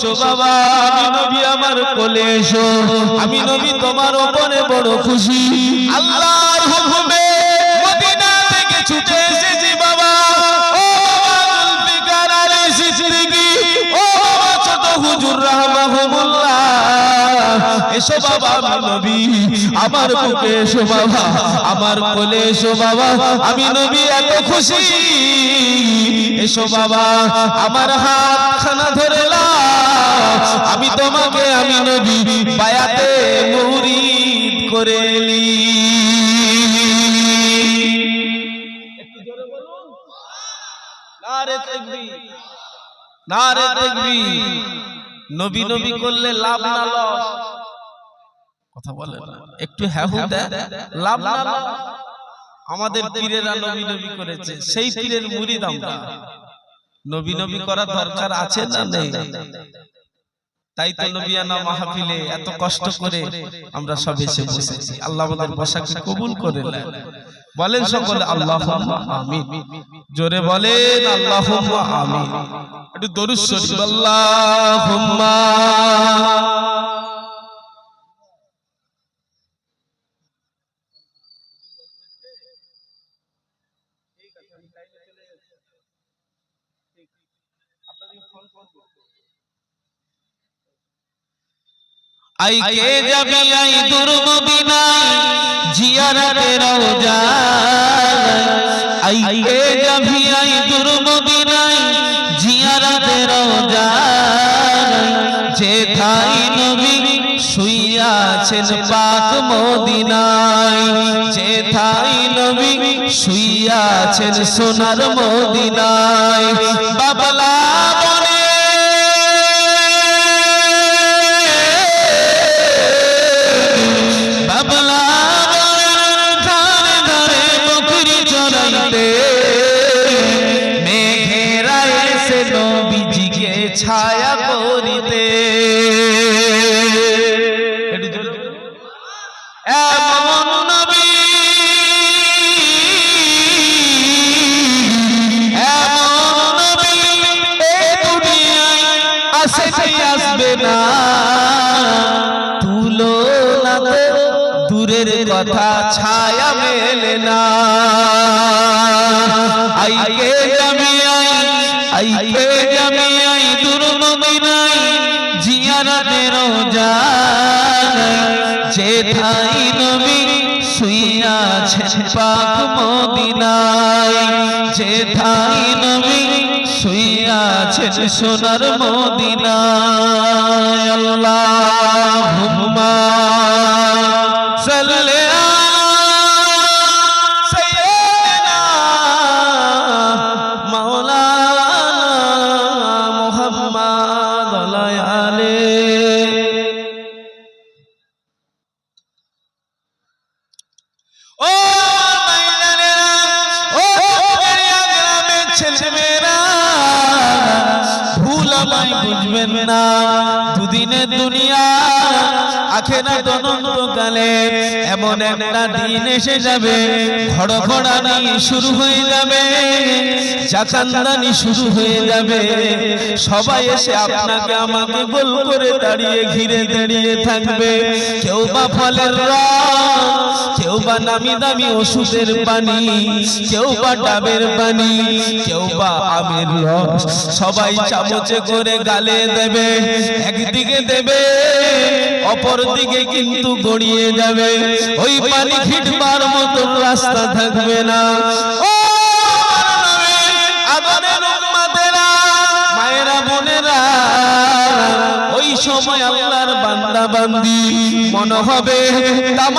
এসো বাবা, আমি নবী আমার কোলে এসো। আমি নবী তোমার ওপরে বড় খুশি। আল্লাহর হুকুমে মদিনা থেকে ছুটে এসেছি, বাবা। ও বাবা, জুলফিকার আলী সিদ্দিকী। ও বাবা, ছোট হুজুর রাহমাহুমুল্লাহ এসো বাবা আমি নবী আমার বুকে এসো বাবা আমার কোলে এসো বাবা আমি নবী এত খুশি। এসো বাবা আমার হাত খানা ধরে। আমি তোমাকে আমি নবী বায়াতে মুরিদ করে এলি। নারে তাকবীর। নারে তাকবীর। নবী নবী করলে লাভ না লস। কথা বলে একটু হ্যাঁ লাভ আমাদের পীরেরা নবী নবী করেছে। সেই পীরের মুরিদ আমরা। নবী নবী দরকার আছে না নেই? তাই তো নবিয়ানা মাহফিলে এত কষ্ট করে আমরা সব এসে বসেছি আল্লাহ আমাদের বসাকে কবুল করে নেন। বলেন সকলে আল্লাহ আমিন জোরে বলেন আল্লাহ আমিন একটু দরুদ শরীফ আই কে যাবি আই দুর্মদিনাই জিয়ারতে রওজা। আই কে যাবি আই দুর্মদিনাই জিয়ারতে রওজা। যে ঠাই নবী শুইয়াছেন পাক মদিনায় যে ঠাই নবী শুইয়াছেন সোনার মদিনায়। বাবলা বনে। আসে আসবে না। তুলনাতে দূরের কথা ছায়া মেলে না। আইকে জামি আই আইকে জামি আই দূর মদিনাই, জিয়ারতে রোজা যে ঠাই নবী শুইয়াছেন পাক মদিনায়, যে ঠাই নবী শুইয়াছেন সোনার মদিনায়। আল্লাহুম্মা সাল্লি বুঝবেন না। দুদিনের দুনিয়া আখেরা অনন্তকালে এমন একটা দিন এসে যাবে ঘড়ঘড়ানি শুরু হয়ে যাবে চাকান্দানি শুরু হয়ে যাবে। সবাই এসে আপনাকে আমাকে গোল করে দাঁড়িয়ে ঘিরে দাঁড়িয়ে থাকবে। কেউ বা ফলের কেউ বা নামি দামি ওষুধের পানি, কেউ বা ডাবের পানি, কেউ বা আমের সবাই চামচে করে গালে দেবে, একদিকে দেবে, অপর দিকে কিন্তু গড়িয়ে যাবে। ওই পানি খিটবার মতো রাস্তা থাকবে না। বোনেরা, ওই সময় আপনার বান্দা বান্দি মনে হবে যত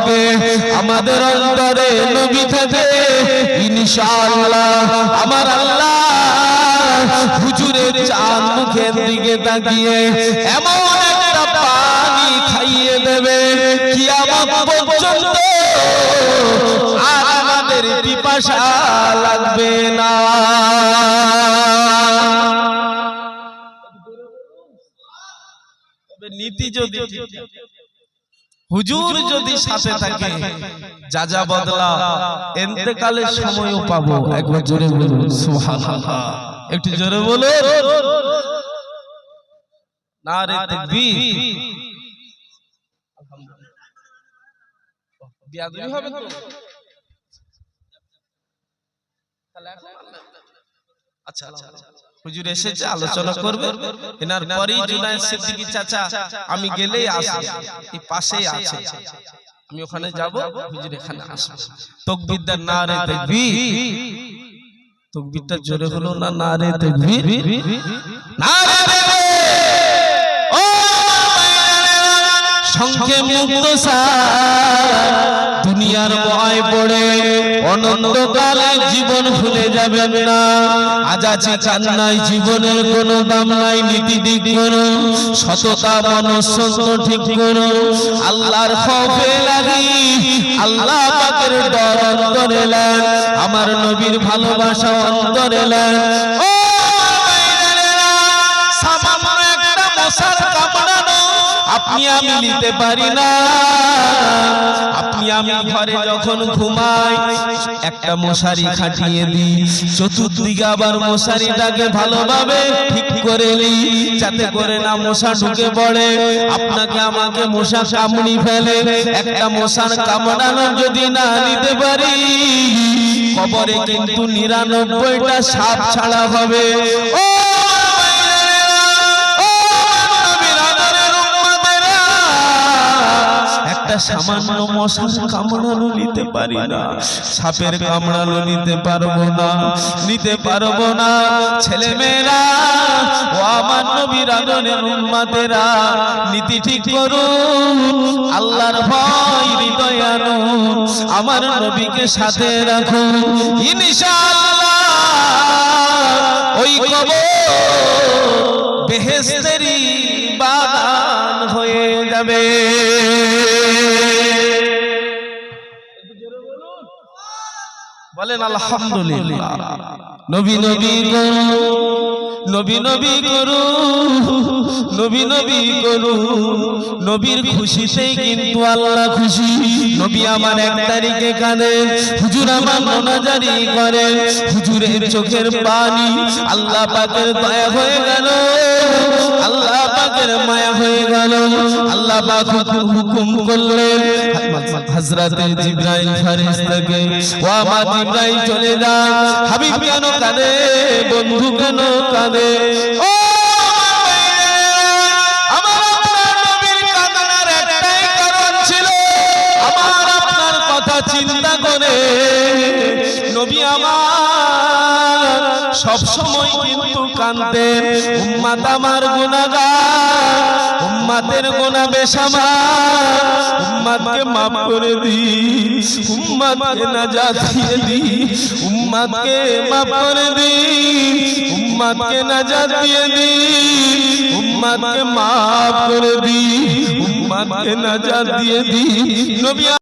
হবে। আমাদের অন্তরে নবী থাকে ইনশাআল্লাহ আমার আল্লাহ হুজুরের চাঁদ মুখের দিকে তাকিয়ে এমন একটা পানি খাইয়ে দেবে কি আমার পর্যন্ত আর আমাদের পিপাসা লাগবে না। নীতি যদি হুজুর যদি সাথে থাকে যা যা বদলা এতেকালের সময়ও পাবো। একবার জোরে বলুন সুবহানাল্লাহ। একটু জোরে বলুন। নারে তাকবীর। বিয়াদবি হবে তো? আচ্ছা আচ্ছা। হুজুর এসেছে আলোচনা করবে এনার পরেই জুনায়েদ সিদ্দিকী চাচা আমি গেলেই আসে এই পাশেই আছে আমি ওখানে যাব হুজুর এখানে আসবে তকবীরদার নারে তাকবীর তকবীরটা জোরে হলো না নারে তাকবীর নারে তাকবীর ও সংখ্যে মুক্ত পড়ে অনন্তকালে জীবন ভুলে যাবেন না। আজ আছে চান নাই জীবনের দাম নাই, নীতি দিক করো, সততা মনস্বন্ত ঠিক করো। আল্লাহর খফে লাগি, আল্লাহ পাকের ডর অন্তরে আমার নবীর ভালোবাসা অন্তরে ও সামান্য একটা মশার কামড়ানো আপনি আমি নিতে পারি না। আপনি আমি ঘরে যখন ঘুমাই একটা মশারি খাটিয়ে দিই। চতুর্দিকে আবার মশারিটাকে ভালোভাবে ঠিক করে নিই যাতে করে না মশা ঢুকে পড়ে। আপনাকে আমাকে মশা কামড়ি ফেলে। একটা মশার কামড়ানো যদি না নিতে পারি কবরে কিন্তু নিরানব্বইটা সাপ ছাড়া হবে। ও একটা সামান্য মশার কামড়ানো নিতে পারি না। সাপের কামড়ানো নিতে পারব না, নিতে পারব না। ছেলে মেয়েরা ও আমার নবীর আদরের উম্মাদেরা, নীতি ঠিক করুন, আল্লাহর ভয় হৃদয় আনুন আমার নবীকে সাথে রাখুন। ইনশাআল্লাহ, ওই কবর বেহেস্তেরি বাগান হয়ে যাবে। বলেন আলহামদুলিল্লাহ। নবী নবী করু নবী নবী করু নবী নবী করু নবীর খুশিতেই কিন্তু আল্লাহ খুশি। নবী আমার এক তারিখে কাঁদে হুজুর আমার মোনাজারি করে হুজুরের চোখের পানি আল্লাহ পাকের দয়া হয়ে গেল। আল্লাহ পাকের মায়া হয়ে গেল। আল্লাহ পাক হুকুম করলেন। হযরতে জিবরাইল ফেরেশতাকে, ও আমার জিবরাইল চলে যা। হাবিব কেন কাঁদে? বন্ধু কেন কাঁদে? ও আমার। সব সময় কিন্তু কাঁদতেন উম্মাত আমার উম্মাতের গোনা বেশামার উম্মাতকে মাফ করে দি উম্মাতকে নাজাত দিয়ে দি উম্মাতকে মাফ করে দি উম্মাতকে নাজাত দিয়ে দি উম্মাতকে মাফ করে দি উম্মাতকে নাজাত দিয়ে দি নবী